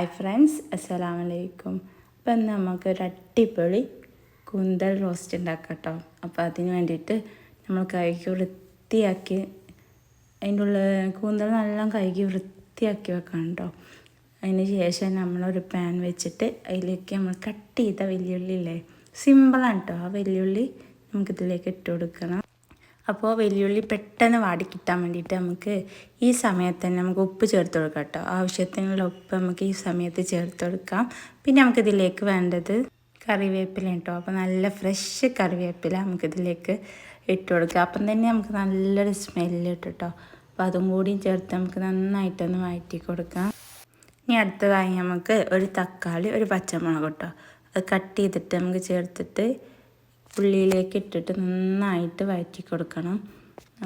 Hi friends അസ്സലാമു അലൈക്കും അപ്പം ഇന്ന് നമുക്കൊരു അടിപൊളി കുന്തൽ റോസ്റ്റ് ഉണ്ടാക്കാം കേട്ടോ. അപ്പോൾ അതിന് വേണ്ടിയിട്ട് നമ്മൾ കഴുകി വൃത്തിയാക്കി അതിന്റെ ഉള്ള കൂന്തൽ നല്ല കഴുകി വൃത്തിയാക്കി വെക്കണം കേട്ടോ. അതിന് ശേഷം നമ്മളൊരു പാൻ വെച്ചിട്ട് അതിലേക്ക് നമ്മൾ കട്ട് ചെയ്ത വലിയുള്ളി ഇല്ലേ? സിമ്പിളാണ് കേട്ടോ. ആ വലിയുള്ളി നമുക്കിതിലേക്ക് ഇട്ട് കൊടുക്കണം. അപ്പോൾ വെല്ലുള്ളി പെട്ടെന്ന് വാടി കിട്ടാൻ വേണ്ടിയിട്ട് നമുക്ക് ഈ സമയത്ത് തന്നെ നമുക്ക് ഉപ്പ് ചേർത്ത് കൊടുക്കാം കേട്ടോ. ആവശ്യത്തിനുള്ള ഉപ്പ് നമുക്ക് ഈ സമയത്ത് ചേർത്ത് കൊടുക്കാം. പിന്നെ നമുക്കിതിലേക്ക് വേണ്ടത് കറിവേപ്പില കേട്ടോ. അപ്പോൾ നല്ല ഫ്രഷ് കറിവേപ്പില നമുക്കിതിലേക്ക് ഇട്ട് കൊടുക്കാം. അപ്പം തന്നെ നമുക്ക് നല്ലൊരു സ്മെല്ല് കിട്ടും കേട്ടോ. അപ്പോൾ അതും കൂടിയും ചേർത്ത് നമുക്ക് നന്നായിട്ടൊന്ന് വഴറ്റി കൊടുക്കാം. ഇനി അടുത്തതായി നമുക്ക് ഒരു തക്കാളി ഒരു പച്ചമുളക് കേട്ടോ. അത് കട്ട് ചെയ്തിട്ട് നമുക്ക് ചേർത്തിട്ട് ഉള്ളിയിലേക്ക് ഇട്ടിട്ട് നന്നായിട്ട് വഴറ്റി കൊടുക്കണം.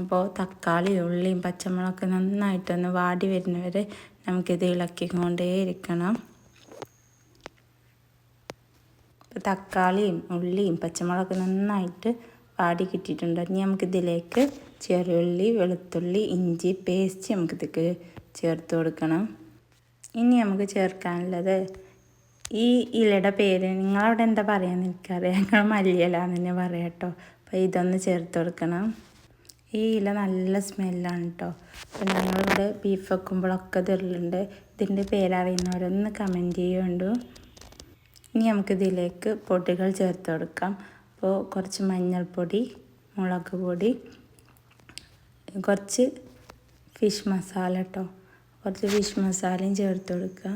അപ്പോൾ തക്കാളി ഉള്ളിയും പച്ചമുളകൊക്കെ നന്നായിട്ടൊന്ന് വാടി വരുന്നവരെ നമുക്കിത് ഇളക്കിക്കൊണ്ടേ ഇരിക്കണം തക്കാളിയും ഉള്ളിയും പച്ചമുളകൊക്കെ നന്നായിട്ട് വാടി കിട്ടിയിട്ടുണ്ട്. ഇനി നമുക്കിതിലേക്ക് ചെറുള്ളി വെളുത്തുള്ളി ഇഞ്ചി പേസ്റ്റ് നമുക്കിതൊക്കെ ചേർത്ത് കൊടുക്കണം. ഇനി നമുക്ക് ചേർക്കാനുള്ളത് ഈ ഇലയുടെ പേര് നിങ്ങളവിടെ എന്താ പറയാന്ന് എനിക്കറിയാം ഞങ്ങൾ മല്ലിയിലാന്ന് തന്നെ പറയാം കേട്ടോ അപ്പോൾ ഇതൊന്ന് ചേർത്ത് കൊടുക്കണം. ഈ ഇല നല്ല സ്മെല്ലാണ് കേട്ടോ അപ്പോൾ ഞങ്ങളിവിടെ ബീഫ് വെക്കുമ്പോഴൊക്കെ തരലുണ്ട് ഇതിന്റെ പേരറിയുന്നവരൊന്ന് കമന്റ് ചെയ്യുന്നുണ്ട് ഇനി നമുക്ക് ഇതിലേക്ക് പൊടികൾ ചേർത്ത് കൊടുക്കാം. അപ്പോൾ കുറച്ച് മഞ്ഞൾപ്പൊടി മുളക് പൊടി കുറച്ച് ഫിഷ് മസാല കേട്ടോ കുറച്ച് ഫിഷ് മസാലയും ചേർത്ത് കൊടുക്കുക.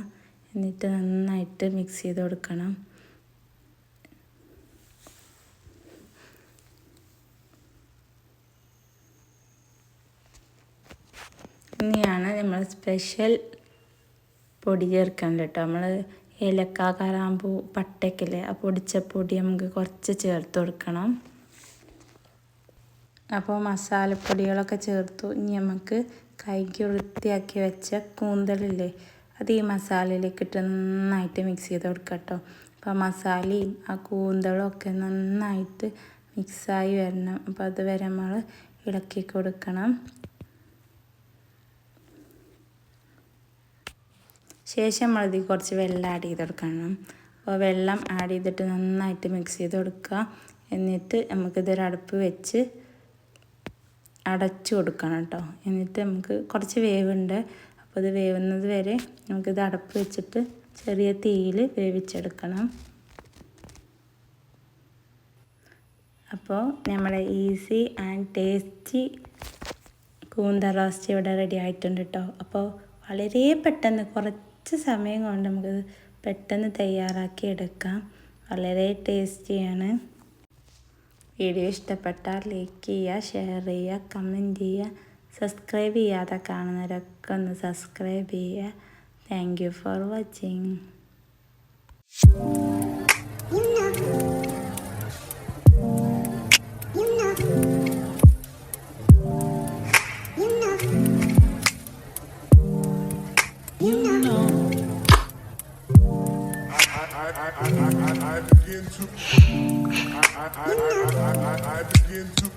എന്നിട്ട് നന്നായിട്ട് മിക്സ് ചെയ്ത് കൊടുക്കണം. ഇനിയാണ് നമ്മൾ സ്പെഷ്യൽ പൊടി ചേർക്കേണ്ടത് കേട്ടോ. നമ്മൾ ഏലക്ക കറാമ്പൂ പട്ടയ്ക്കല്ലേ? ആ പൊടിച്ച പൊടി നമുക്ക് കുറച്ച് ചേർത്ത് കൊടുക്കണം. അപ്പോൾ മസാലപ്പൊടികളൊക്കെ ചേർത്തു. ഇനി നമുക്ക് കൈക്ക് വൃത്തിയാക്കി വെച്ച കൂന്തലില്ലേ അത് ഈ മസാലയിലേക്ക് ഇട്ട് നന്നായിട്ട് മിക്സ് ചെയ്ത് കൊടുക്കുക കേട്ടോ. അപ്പോൾ മസാലയും ആ കൂന്തളും ഒക്കെ നന്നായിട്ട് മിക്സായി വരണം. അപ്പോൾ അതുവരെ നമ്മൾ ഇളക്കി കൊടുക്കണം. ശേഷം നമ്മളതിൽ കുറച്ച് വെള്ളം ആഡ് ചെയ്ത് കൊടുക്കണം. അപ്പോൾ വെള്ളം ആഡ് ചെയ്തിട്ട് നന്നായിട്ട് മിക്സ് ചെയ്ത് കൊടുക്കുക. എന്നിട്ട് നമുക്കിതൊരു അടുപ്പ് വെച്ച് അടച്ചു കൊടുക്കണം കേട്ടോ. എന്നിട്ട് നമുക്ക് കുറച്ച് വേവുണ്ട്. അപ്പോൾ ഇത് വേവുന്നത് വരെ നമുക്കിത് അടപ്പ് വെച്ചിട്ട് ചെറിയ തീയിൽ വേവിച്ചെടുക്കണം. അപ്പോൾ നമ്മുടെ ഈസി ആൻഡ് ടേസ്റ്റി കൂന്ത റോസ്റ്റ് ഇവിടെ റെഡി ആയിട്ടുണ്ട് കേട്ടോ അപ്പോൾ വളരെ പെട്ടെന്ന് കുറച്ച് സമയം കൊണ്ട് നമുക്ക് പെട്ടെന്ന് തയ്യാറാക്കി എടുക്കാം. വളരെ ടേസ്റ്റിയാണ്. വീഡിയോ ഇഷ്ടപ്പെട്ടാൽ ലൈക്ക് ചെയ്യുക ഷെയർ ചെയ്യുക കമന്റ് ചെയ്യുക. സബ്സ്ക്രൈബ് ചെയ്യാതെ കാണുന്നവരൊക്കെ ഒന്ന് സബ്സ്ക്രൈബ് ചെയ്യുക thank you for watching I begin to I, I, I, I, I, I begin to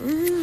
Mm.